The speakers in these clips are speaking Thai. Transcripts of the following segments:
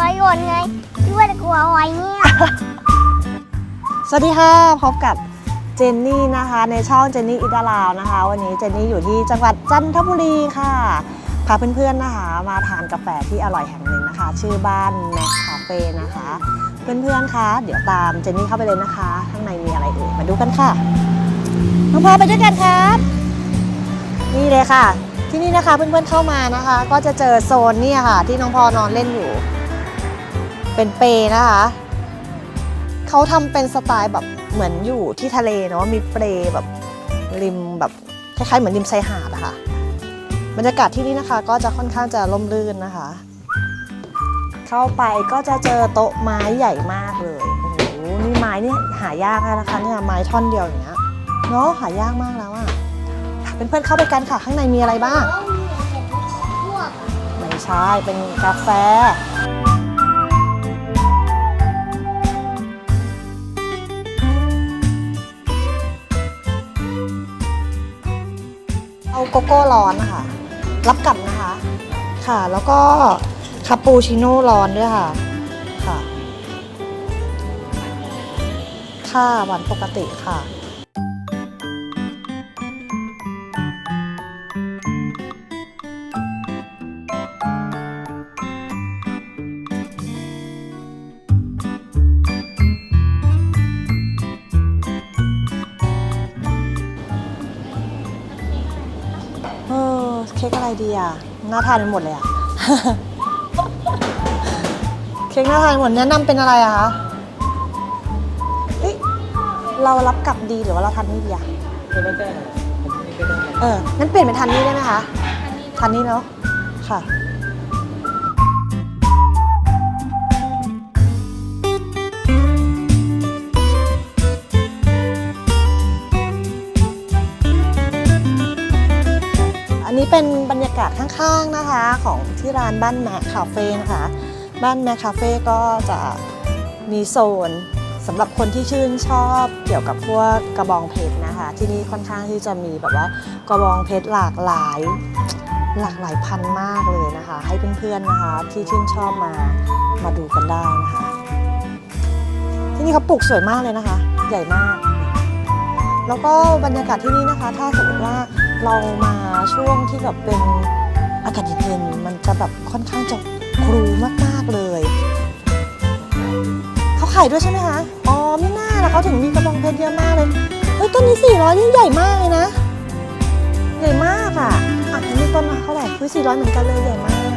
วโยนไงพี่ว่าจะกลัวอะไรเนี่ย สวัสดีค่ะ พบกับเจนนี่นะคะ ในช่องเจนนี่อิตาลาวนะคะ วันนี้เจนนี่อยู่ที่จังหวัดจันทบุรีค่ะพาเพื่อนๆนะคะ มาทานกาแฟที่อร่อยแห่งหนึ่งนะคะ ชื่อบ้านแม็กคาเฟ่นะคะ เพื่อนๆคะเดี๋ยวตามเจนนี่เข้าไปเลยนะคะ ข้างในมีอะไรเอ่ยมาดูกันค่ะน้องพอไปด้วยกันครับนี่เลยค่ะ ที่นี่นะคะเพื่อนๆเข้ามานะคะ ก็จะเจอโซนนี่ค่ะ ที่น้องพอนอนเล่นอยู่ เป็นเปลนะคะ เขาทำเป็นสไตล์แบบเหมือนอยู่ที่ทะเลเนาะมีเปลแบบริมแบบคล้ายๆเหมือนริมชายหาดอะค่ะบรรยากาศที่นี่นะคะ ก็จะค่อนข้างจะร่มรื่นนะคะ เข้าไปก็จะเจอโต๊ะไม้ใหญ่มากเลยโอ้โหนี่ไม้เนี่ยหายากแล้วนะคะเนี่ยไม้ท่อนเดียวอย่างเงี้ยเนาะหายากมากแล้วอะเป็นเพื่อนๆเข้าไปกันค่ะข้างในมีอะไรบ้างไม่ใช่เป็นกาแฟ โกโก้ร้อนนะคะรับกลับนะคะ ค่ะ แล้วก็คาปูชิโน่ร้อนด้วยค่ะ ค่ะ ค่ะหวานปกติค่ะ ดีอะ น่าทานไปหมดเลยอะ เค้กน่าทานหมดแนะนำเป็นอะไรอะคะเฮ้ยเรารับกลับดีหรือว่าเราทานนี่ดีอะเอองั้นเปลี่ยนเป็นทานนี่ได้ไหมคะ ทานนี่เนาะ ค่ะ เป็นบรรยากาศข้างๆนะคะของที่ร้านบ้านแมคคาเฟ่นะคะ บ้านแมคคาเฟ่ก็จะมีโซนสำหรับคนที่ชื่นชอบเกี่ยวกับพวกกระบองเพชรนะคะ ที่นี่ค่อนข้างที่จะมีแบบว่ากระบองเพชรหลากหลาย หลากหลายพันมากเลยนะคะ ให้เพื่อนๆนะคะที่ชื่นชอบมามาดูกันได้นะคะ ที่นี่เขาปลูกสวยมากเลยนะคะ ใหญ่มาก แล้วก็บรรยากาศที่นี่นะคะ ถ้าสมมติว่า เรามาช่วงที่แบบเป็นอากาศเย็นๆมันจะแบบค่อนข้างจะครูมากๆเลย เขาขายด้วยใช่ไหมคะ อ๋อไม่น่าแล้วเขาถึงมีกระบองเพชรเยอะมากเลย เฮ้ยต้นนี้400นี่ใหญ่มากเลยนะ ใหญ่มากอะอะอันนี่ต้นเท่าไหร่คือ400เหมือนกันเลยใหญ่มาก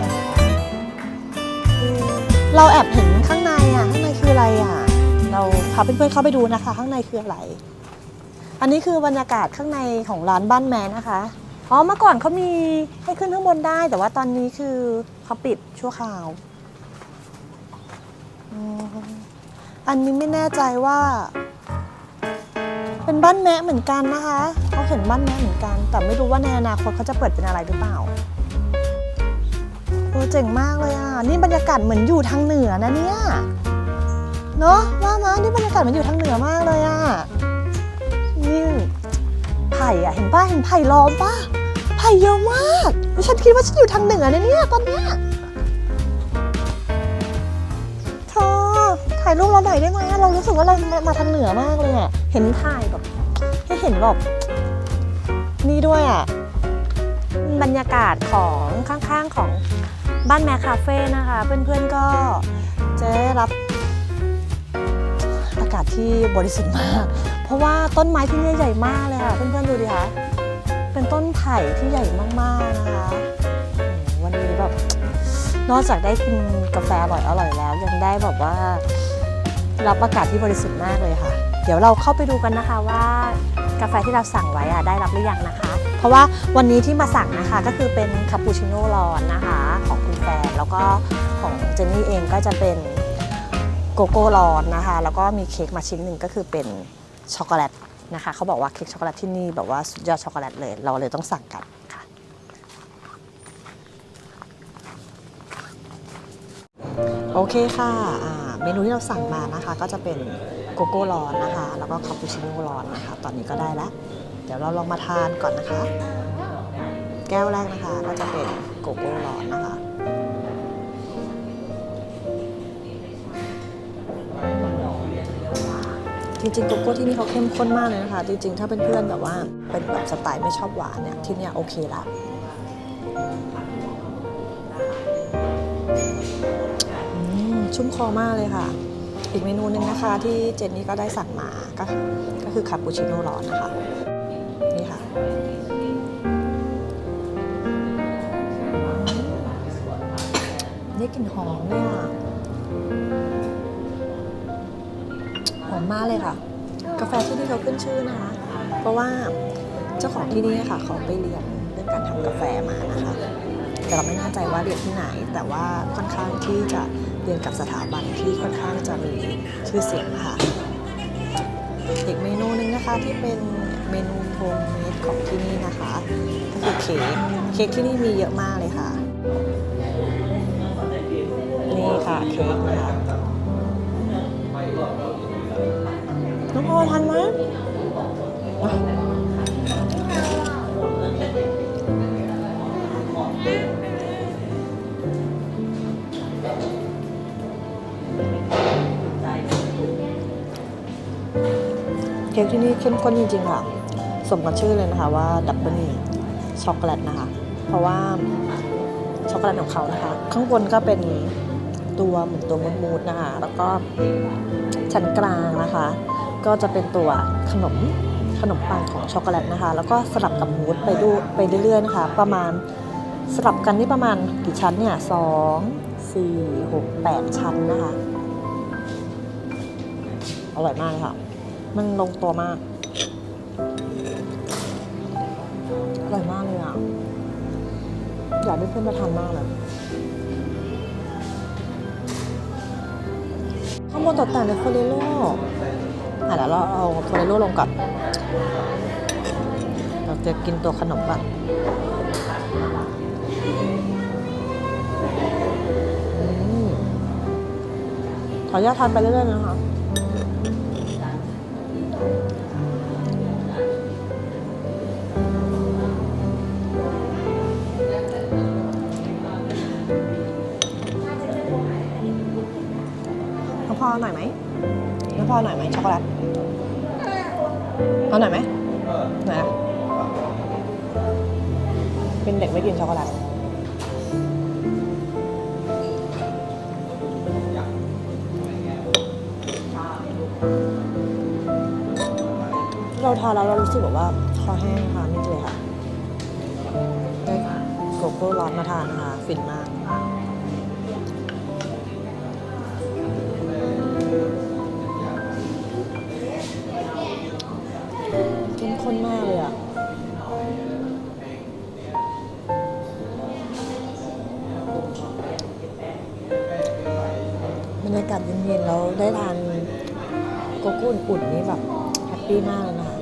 เราแอบเห็นข้างในอะข้างในคืออะไรอะ เราพาเพื่อนๆเข้าไปดูนะคะ ข้างในคืออะไร อันนี้คือบรรยากาศข้างในของร้านบ้านแมนนะคะ อ๋อ เมื่อก่อนเขามีให้ขึ้นข้างบนได้ แต่ว่าตอนนี้คือเขาปิดชั่วคราว อันนี้ไม่แน่ใจว่า เป็นบ้านแมะเหมือนกันนะคะ เขาเห็นบ้านแมะเหมือนกัน แต่ไม่รู้ว่าในอนาคตเขาจะเปิดเป็นอะไรหรือเปล่าโอ้เจ๋งมากเลยอะ นี่บรรยากาศเหมือนอยู่ทางเหนือนะเนี่ย เนอะว่ามานี่บรรยากาศเหมือนอยู่ทางเหนือมากเลยอะ ป่ะเห็นไผ่ล้อมป่ะไผ่เยอะมากฉันคิดว่าฉันอยู่ทางเหนือนะเนี่ยตอนเนี้ยเธอถ่ายรูปเราหน่อยได้ไหมเรารู้สึกว่าเรามามาทางเหนือมากเลยอะเห็นถ่ายแบบให้เห็นแบบนี่ด้วยอะบรรยากาศของข้างๆของบ้านแมคคาเฟ่นะคะ เพื่อนๆก็จะได้รับอากาศที่บริสุทธิ์มาก เพราะว่าต้นไม้ที่นี่ใหญ่มากเลยค่ะ เพื่อนๆดูดิคะ เป็นต้นไผ่ที่ใหญ่มากๆนะคะ วันนี้แบบนอกจากได้กินกาแฟอร่อยอร่อยแล้ว ยังได้แบบว่า รับอากาศที่บริสุทธิ์มากเลยค่ะ เดี๋ยวเราเข้าไปดูกันนะคะว่ากาแฟที่เราสั่งไว้อะได้รับหรือยังนะคะ เพราะว่าวันนี้ที่มาสั่งนะคะก็คือเป็นคาปูชิโน่ร้อนนะคะ ของคุณแฟนแล้วก็ของเจนนี่เองก็จะเป็นโกโก้ร้อนนะคะ แล้วก็มีเค้กมาชิ้นหนึ่งก็คือเป็นช็อกโกแลต นะคะเขาบอกว่าเค้กช็อกโกแลตที่นี่แบบว่าสุดยอดช็อกโกแลตเลย เราเลยต้องสั่งกันค่ะ โอเคค่ะอ่าเมนูที่เราสั่งมานะคะ ก็จะเป็นโกโก้ร้อนนะคะ แล้วก็คาปูชิโน่ร้อนนะคะ ตอนนี้ก็ได้แล้ว เดี๋ยวเราลองมาทานก่อนนะคะ แก้วแรกนะคะก็จะเป็นโกโก้ร้อนนะคะ จริงๆโกโก้ที่นี่เขาเข้มข้นมากเลยนะคะ จริงๆ ถ้าเป็นเพื่อนแบบว่าเป็นแบบสไตล์ไม่ชอบหวานเนี่ยที่เนี่ยโอเคละชุ่มคอมากเลยค่ะ อีกเมนูหนึงนะคะที่เจนนี่ก็ได้สั่งมาก็ก็คือคาปูชิโน่ร้อนนะคะ ขึ้นชื่อนะคะ เพราะว่าเจ้าของที่นี่ค่ะเขาไปเรียนเรื่องการทำกาแฟมานะคะ แต่เราไม่แน่ใจว่าเรียนที่ไหน แต่ว่าค่อนข้างที่จะเรียนกับสถาบันที่ค่อนข้างจะมีชื่อเสียงค่ะอีกเมนูหนึงนะคะที่เป็นเมนูโฮมเมดของที่นี่นะคะก็คือเค้กเค้กที่นี่มีเยอะมากเลยค่ะ นี่ค่ะเค้กนะคะน้องพอทันไหม เค้กที่นี่เข้มข้นจริงๆค่ะ สมกับชื่อเลยนะคะว่าดับเบิลช็อกโกแลตนะคะ เพราะว่าช็อกโกแลตของเขานะคะ ข้างบนก็เป็นตัวเหมือนตัวมูดๆนะคะ แล้วก็ชั้นกลางนะคะ ก็จะเป็นตัวขนมขนมปังของช็อกโกแลตนะคะ แล้วก็สลับกับมูสไปดูไปเรื่อยๆนะคะ ประมาณสลับกันนี่ประมาณกี่ชั้นเนี่ยสองสี่หกแปดชั้นนะคะ อร่อยมากเลยค่ะ มันลงตัวมากอร่อยมากเลยอะ อยากให้เพื่อนมาทานมากเลยข้างบนตกแต่งในโฟเรโลอะเดี๋ยวเราเอาโฟเรโลลงก่อนเราจะกินตัวขนมก่อนขออนุญาตทานไปเรื่อยๆนะคะ องพอหน่อยไหมน้องพอหน่อยไหมช็อกโกแลตเอาหน่อยไหมไหนอะเป็นเด็กไม่กินช็อกโกแลตเราทานแล้วเรารู้สึกแบบว่าคอแห้งค่ะนี่เลยค่ะได้โกโก้ร้อนมาทานนะคะ ฟินมาก อุ่นนี่แบบแฮปปี้มากเลยนะคะ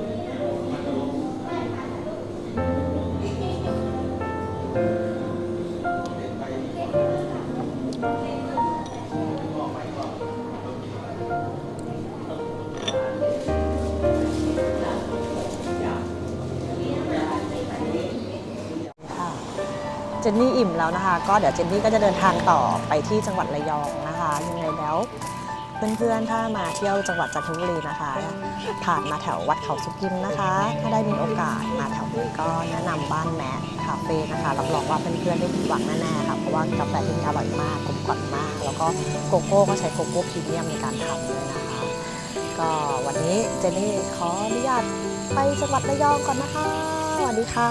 ค่ะเจนนี่อิ่มแล้วนะคะ ก็เดี๋ยวเจนนี่ก็จะเดินทางต่อไปที่จังหวัดระยองนะคะ ยังไงแล้ว เพื่อนๆ ถ้ามาเที่ยวจังหวัดจันทบุรีนะคะ ผ่านมาแถววัดเขาสุกิมนะคะ ถ้าได้มีโอกาสมาแถวนี้ก็แนะนำบ้านแมทคาเฟ่นะคะรับรองว่าเพื่อนๆ ได้ผิดหวังแน่ๆค่ะเพราะว่ากาแฟที่นี่อร่อยมากกลมกล่อมมาก แล้วก็โกโก้ก็ใช้โกโก้พรีเมียมในการทำด้วยนะคะ ก็วันนี้เจนนี่ขออนุญาตไปจังหวัดระยองก่อนนะคะสวัสดีค่ะ